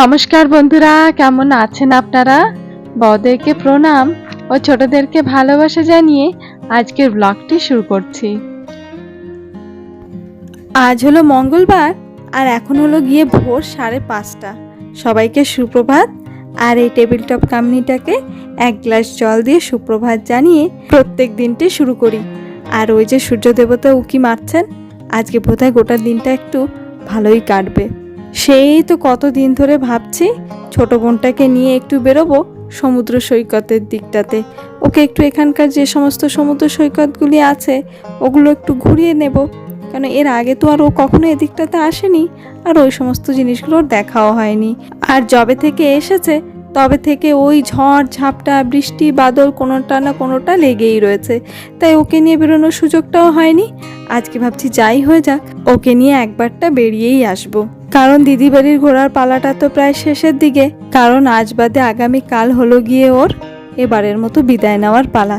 নমস্কার বন্ধুরা, কেমন আছেন আপনারা? বড়দেরকে প্রণাম ও ছোটদেরকে ভালোবাসা জানিয়ে আজকের ব্লগটি শুরু করছি। আজ হলো মঙ্গলবার আর এখন হলো গিয়ে ভোর সাড়ে পাঁচটা। সবাইকে সুপ্রভাত আর এই টেবিল টপ কামনিটাকে এক গ্লাস জল দিয়ে সুপ্রভাত জানিয়ে প্রত্যেক দিনটি শুরু করি। আর ওই যে সূর্য দেবতা উকি মারছেন, আজকে বোধহয় গোটা দিনটা একটু ভালোই কাটবে। সেই তো কতদিন ধরে ভাবছি ছোট বোনটাকে নিয়ে একটু বেরোবো সমুদ্র সৈকতের দিকটাতে। ওকে একটু এখানকার যে সমস্ত সমুদ্র সৈকতগুলি আছে, ওগুলো একটু ঘুরিয়ে নেব। কেন এর আগে তো আর ও কখনো এদিকটাতে আসেনি আর ওই সমস্ত জিনিসগুলোর দেখাও হয়নি। আর যবে থেকে এসেছে, তবে থেকে ওই ঝড়, ঝাপটা, বৃষ্টি, বাদল কোনোটা না কোনোটা লেগেই রয়েছে। তাই ওকে নিয়ে বেরোনোর সুযোগটাও হয়নি। আজকে ভাবছি যাই হয়ে যাক, ওকে নিয়ে একবারটা বেরিয়েই আসব। কারণ দিদি বাড়ির ঘোরার পালাটা তো প্রায় শেষের দিকে, কারণ আজ বাদে আগামী কাল হলো গিয়ে ওর এবারের মতো বিদায় নেওয়ার পালা।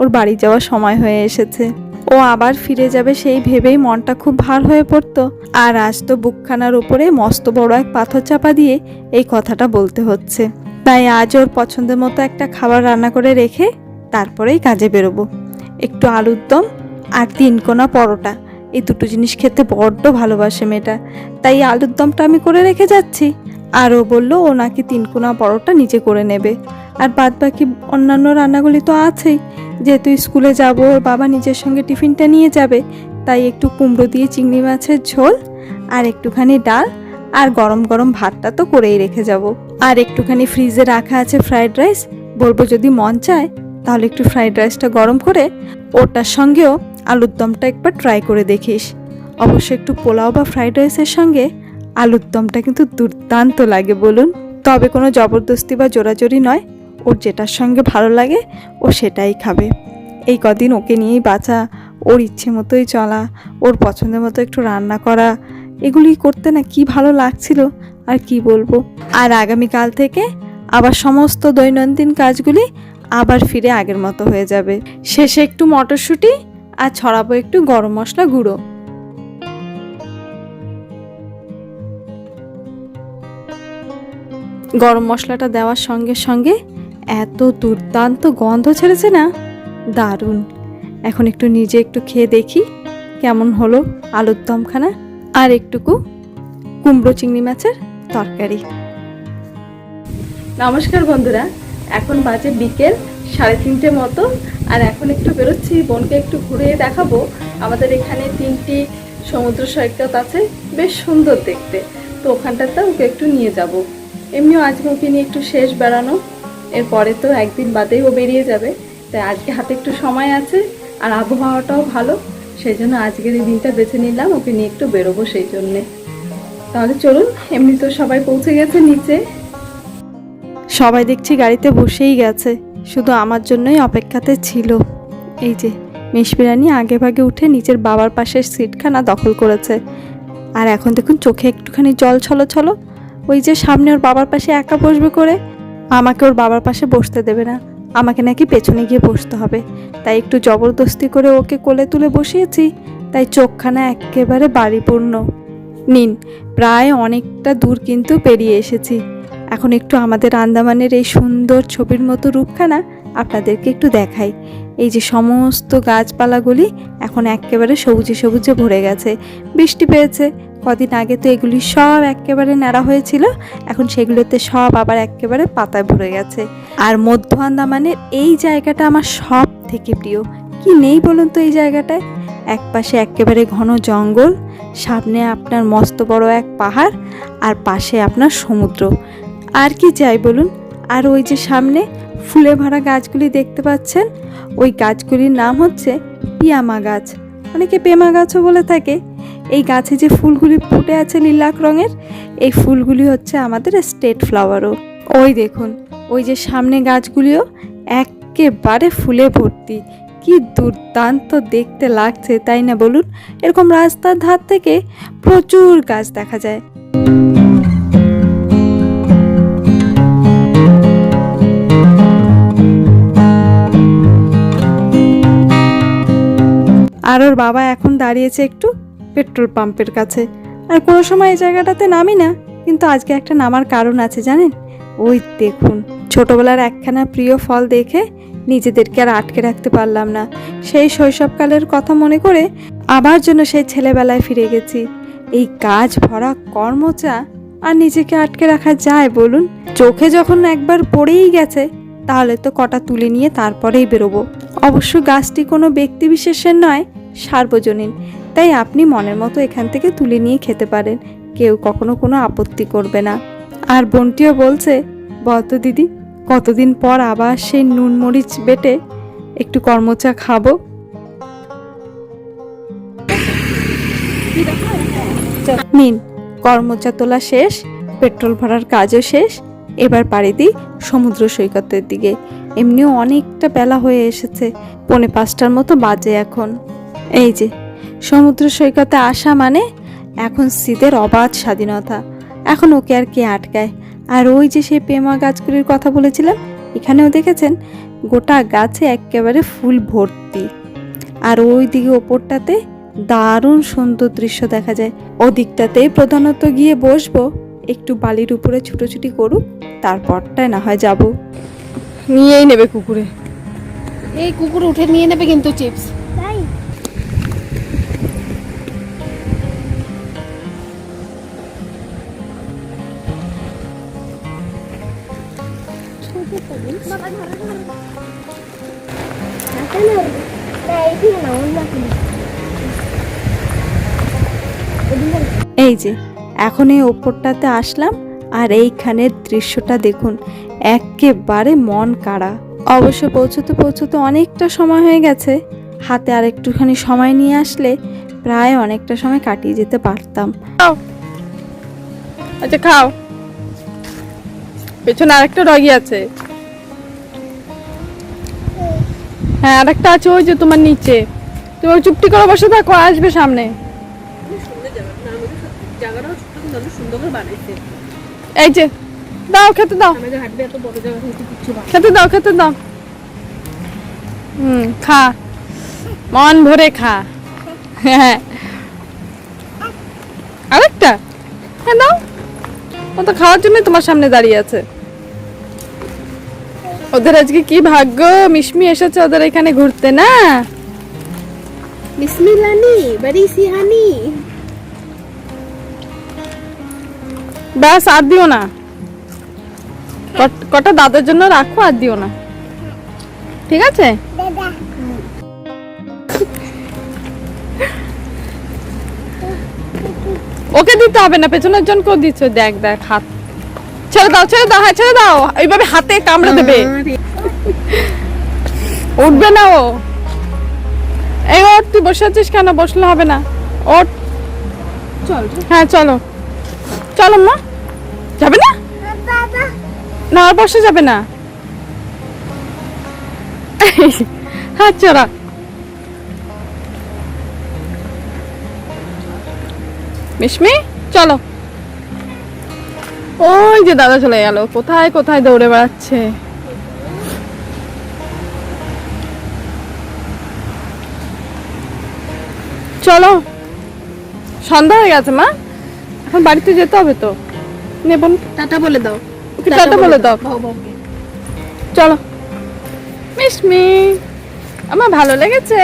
ওর বাড়ি যাওয়ার সময় হয়ে এসেছে। ও আবার ফিরে যাবে সেই ভেবেই মনটা খুব ভার হয়ে পড়তো। আর আজ তো বুকখানার উপরে মস্ত বড় এক পাথর চাপা দিয়ে এই কথাটা বলতে হচ্ছে। তাই আজ ওর পছন্দের মতো একটা খাবার রান্না করে রেখে তারপরেই কাজে বেরোবো। একটু আলুর দম আর তিন কোনা পরোটা। এই দুটো জিনিস খেতে বড্ড ভালোবাসে মেয়েটা। তাই আলুর দমটা আমি করে রেখে যাচ্ছি। আর ও বলল, ও নাকি তিন কোনা পরোটা নিজে করে নেবে। আর বাদ বাকি অন্যান্য রান্নাগুলি তো আছেই। যেহেতু স্কুলে যাব, ওর বাবা নিজের সঙ্গে টিফিনটা নিয়ে যাবে। তাই একটু কুমড়ো দিয়ে চিংড়ি মাছের ঝোল, আর একটুখানি ডাল, আর গরম গরম ভাতটা তো করেই রেখে যাব। আর একটুখানি ফ্রিজে রাখা আছে ফ্রাইড রাইস। বলব যদি মন চায়, তাহলে একটু ফ্রাইড রাইসটা গরম করে, ওটার সঙ্গেও আলুর দমটা একবার ট্রাই করে দেখিস। অবশ্য একটু পোলাও বা ফ্রাইড রাইসের সঙ্গে আলুর দমটা কিন্তু দুর্দান্ত লাগে বলুন। তবে কোনো জবরদস্তি বা জোরাজোরি নয়, ওর যেটার সঙ্গে ভালো লাগে, ও সেটাই খাবে। এই কদিন ওকে নিয়েই বাঁচা, ওর ইচ্ছে মতোই চলা, ওর পছন্দের মতো একটু রান্না করা, এগুলি করতে না কি ভালো লাগছিল, আর কি বলব। আর আগামীকাল থেকে আবার সমস্ত দৈনন্দিন কাজগুলি আবার ফিরে আগের মতো হয়ে যাবে। শেষে একটু মটরশুঁটি আর ছড়াবো একটু গরম মশলা গুঁড়ো। গরম মশলাটা দেওয়ার সঙ্গে সঙ্গে এত দুর্দান্ত গন্ধ ছেড়েছে না? দারুণ। এখন একটু নিজে একটু খেয়ে দেখি কেমন হলো আলুর দমখানা আর একটুকু কুমড়ো চিংড়ি মাছের তরকারি। নমস্কার বন্ধুরা, এখন বাজে বিকেল সাড়ে তিনটে মতো। আর এখন একটু বেরোচ্ছি, বোনকে একটু ঘুরে দেখাবো। আমাদের এখানে তিনটি সমুদ্র সৈকত আছে, বেশ সুন্দর দেখতে। তো ওখানটাতে ওকে একটু নিয়ে যাব। এমনিও আজকে ওকে নিয়ে একটু শেষ বেড়ানো। এরপরে তো একদিন বাদেই ও বেরিয়ে যাবে। তাই আজকে হাতে একটু সময় আছে আর আবহাওয়াটাও ভালো। সেই জন্য আজকের এই দিনটা বেছে নিলাম, ওকে নিয়ে একটু বেরোবো সেই জন্যে। তাহলে চলুন, এমনি তো সবাই পৌঁছে গেছে নিচে। সবাই দেখছি গাড়িতে বসেই গেছে। শুধু আমার জন্যই অপেক্ষাতে ছিল। এই যে মেশবিরানি আগে ভাগে উঠে নিজের বাবার পাশের সিটখানা দখল করেছে। আর এখন দেখুন চোখে একটুখানি জল ছলো ছলো। ওই যে সামনে ওর বাবার পাশে একা বসবে করে, আমাকে ওর বাবার পাশে বসতে দেবে না। আমাকে নাকি পেছনে গিয়ে বসতে হবে। তাই একটু জবরদস্তি করে ওকে কোলে তুলে বসিয়েছি। তাই চোখখানা একেবারে বাড়িপূর্ণ। নিন, প্রায় অনেকটা দূর কিন্তু পেরিয়ে এসেছি। এখন একটু আমাদের আন্দামানের এই সুন্দর ছবির মতো রূপখানা আপনাদেরকে একটু দেখাই। এই যে সমস্ত গাছপালাগুলি এখন একেবারে সবুজে সবুজে ভরে গেছে। বৃষ্টি পেয়েছে, কদিন আগে তো এগুলি সব একেবারে ন্যাড়া হয়েছিল, এখন সেগুলোতে সব আবার একেবারে পাতায় ভরে গেছে। আর মধ্য আন্দামানের এই জায়গাটা আমার সব থেকে প্রিয়। কি নেই বলুন তো এই জায়গাটায়? এক পাশে একেবারে ঘন জঙ্গল, সামনে আপনার মস্ত বড় এক পাহাড়, আর পাশে আপনার সমুদ্র। আর কি চাই বলুন? আর ওই যে সামনে ফুলে ভরা গাছগুলি দেখতে পাচ্ছেন? ওই গাছগুলির নাম হচ্ছে পিয়ামা গাছ। অনেকে পেমা গাছও বলে থাকে। এই গাছে যে ফুলগুলি ফুটে আছে লিলাক রঙের, এই ফুলগুলি হচ্ছে আমাদের স্টেট ফ্লাওয়ারও। ওই দেখুন, ওই যে সামনে গাছগুলিও একেবারে ফুলে ভর্তি। কি দুর্দান্ত দেখতে লাগছে, তাই না বলুন? এরকম রাস্তার ধার থেকে প্রচুর গাছ দেখা যায়। আর ওর বাবা এখন দাঁড়িয়েছে একটু পেট্রোল পাম্পের কাছে। আর কোনো সময় এই জায়গাটাতে নামি না, কিন্তু আজকে একটা নামার কারণ আছে জানেন? ওই দেখুন, ছোটবেলার একখানা প্রিয় ফল দেখে নিজেদেরকে আর আটকে রাখতে পারলাম না। সেই শৈশবকালের কথা মনে করে আবার জন্য সেই ছেলেবেলায় ফিরে গেছি। এই কাজ ভরা কর্মচা আর নিজেকে আটকে রাখা যায় বলুন? চোখে যখন একবার পড়েই গেছে, তাহলে তো কটা তুলে নিয়ে তারপরেই বেরোবো। অবশ্য গাছটি কোনো ব্যক্তি বিশেষের নয় সার্বজনীন। তাই আপনি মনের মতো এখান থেকে তুলে নিয়ে খেতে পারেন। কেউ কখনো কোনো আপত্তি করবে না। আর বোনটিও বলছে বলতো দিদি, কতদিন পর আবার সেই নুন মরিচ বেটে একটু কর্মচা খাব? নিন, কর্মচা তোলা শেষ, পেট্রোল ভরার কাজও শেষ। এবার পাড়ি দিই সমুদ্র সৈকতের দিকে। এমনিও অনেকটা বেলা হয়ে এসেছে, পৌনে পাঁচটার মতো বাজে এখন। এই যে সমুদ্র সৈকতে আসা মানে এখন শীতের অবাধ স্বাধীনতা। এখন ওকে আর কে আটকায়? আর ওই যে সেই পেমা গাছগুলির কথা বলেছিলাম এখানেও দেখেছেন? গোটা গাছে একেবারে ফুল ভর্তি। আর ওই দিকে ওপরটাতে দারুণ সুন্দর দৃশ্য দেখা যায়। ওদিকটাতেই প্রধানত গিয়ে বসবো একটু বালির উপরে ছুটোছুটি করুক তারপরটায় না হয় যাব। নিয়েই নেবে কুকুরে। এই কুকুর উঠে নিয়ে নেবে কিন্তু চিপস। এই যে, এখন এই ওপরটাতে আসলাম আর এইখানের দৃশ্যটা দেখুন, একেবারে মন কাড়া। অবশ্য পৌঁছতে পৌঁছতে অনেকটা সময় হয়ে গেছে। হাতে আর একটুখানি সময় নিয়ে আসলে প্রায় অনেকটা সময় কাটিয়ে যেতে পারতাম। আচ্ছা খাও। পেছনে আরেকটা ডগি আছে। হ্যাঁ আরেকটা আছে ওই যে তোমার নিচে। তুমি চুপটি করে বসে থাকো, আসবে সামনে। এই যে, দাও, খেতে দাও। খেতে দাও খেতে দাও। হুম, খা। মন ভরে খা। হ্যাঁ। আরেকটা। হ্যাঁ দাও। ও তো খাওয়ার জন্য তোমার সামনে দাঁড়িয়ে আছে। ওদের আজকে কি ভাগ্য? মিশমি এসেছে ওদের এখানে ঘুরতে না? বিসমিল্লানি বাড়ি সিহানি। ব্যাস আর দিও না। কটা দাদার জন্য রাখো আর দিও না। ঠিক আছে? ওকে দিতে হবে না পেছনের জনকেও দিচ্ছ। দেখ দেখ হাত ছেড়ে দাও ছেড়ে দাও হ্যাঁ ছেড়ে দাও। এইভাবে হাতে কামড়ে দেবে। উঠবে না ও। এই ওঠ তুই বসে আছিস কেন? বসলে হবে না। চল হ্যাঁ চলো। চলো মা। যাবে না? না আর বসে যাবে না। হাত চড়া। মিশমি চলো। ওই যে দাদা চলে গেল। কোথায় কোথায় দৌড়ে বেড়াচ্ছে? চলো। সন্ধ্যা হয়ে গেছে মা। এখন বাড়িতে যেতে হবে তো। নেবন টাটা বলে দাও। ওকে টাটা বলে দাও। চলো। মিশমি আমার ভালো লেগেছে।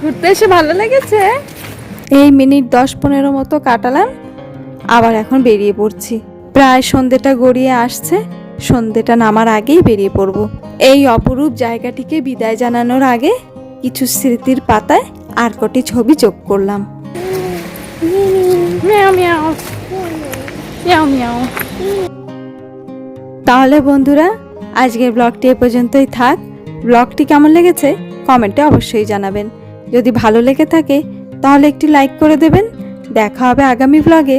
ঘুরতে এসে ভালো লেগেছে। এই মিনিট দশ পনেরো মতো কাটালাম। আবার এখন বেরিয়ে পড়ছি। প্রায় সন্ধেটা গড়িয়ে আসছে সন্ধেটা নামার আগেই বেরিয়ে পড়ব। এই অপরূপ জায়গাটিকে বিদায় জানানোর আগে কিছু স্মৃতির পাতায় আর কটি ছবি যোগ করলাম। তাহলে বন্ধুরা আজকের ব্লগটি এ পর্যন্তই থাক। ব্লগটি কেমন লেগেছে কমেন্টে অবশ্যই জানাবেন। যদি ভালো লেগে থাকে তাহলে একটি লাইক করে দেবেন। দেখা হবে আগামী ব্লগে।